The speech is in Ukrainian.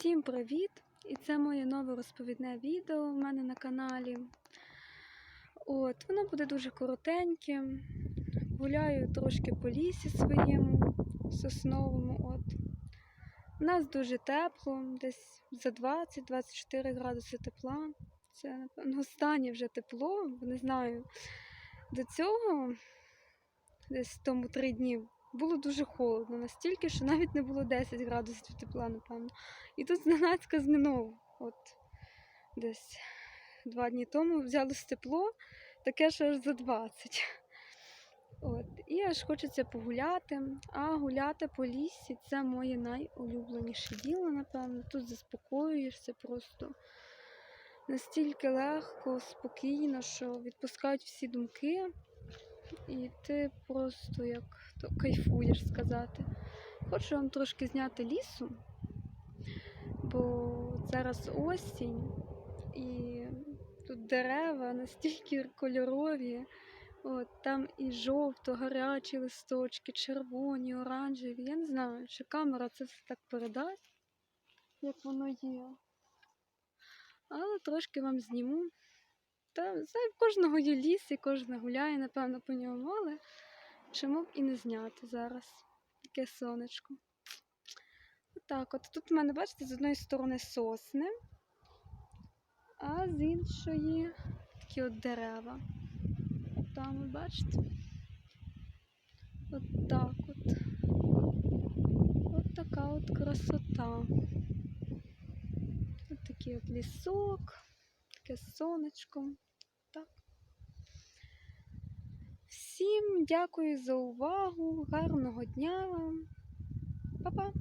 Всім привіт! І це моє нове розповідне відео в мене на каналі. От, воно буде дуже коротеньке. Гуляю трошки по лісі своєму сосновому. От. У нас дуже тепло, десь за 20-24 градуси тепла. Це, напевно, останнє вже тепло, не знаю. До цього, десь тому три дні, було дуже холодно, настільки, що навіть не було 10 градусів тепла, напевно. І тут зненацька знову, от десь два дні тому взялось тепло, таке що аж за 20. От, і аж хочеться погуляти. А гуляти по лісі це моє найулюбленіше діло, напевно. Тут заспокоюєшся просто настільки легко, спокійно, що відпускають всі думки, і ти просто як то кайфуєш сказати. Хочу вам трошки зняти лісу, бо зараз осінь і тут дерева настільки кольорові. От, там і жовто, гарячі листочки, червоні, оранжеві. Я не знаю, чи камера це все так передасть, як воно є. Але трошки вам зніму. Та знаю, в кожного є ліс і кожен гуляє, напевно, по ньому, але чому б і не зняти зараз таке сонечко. Отак от. Тут в мене, бачите, з одної сторони сосни, а з іншої такі от дерева. Там, ви бачите? От так от. От така от красота. От такий от лісок, таке сонечко. Так. Всім дякую за увагу, гарного дня вам. Па-па!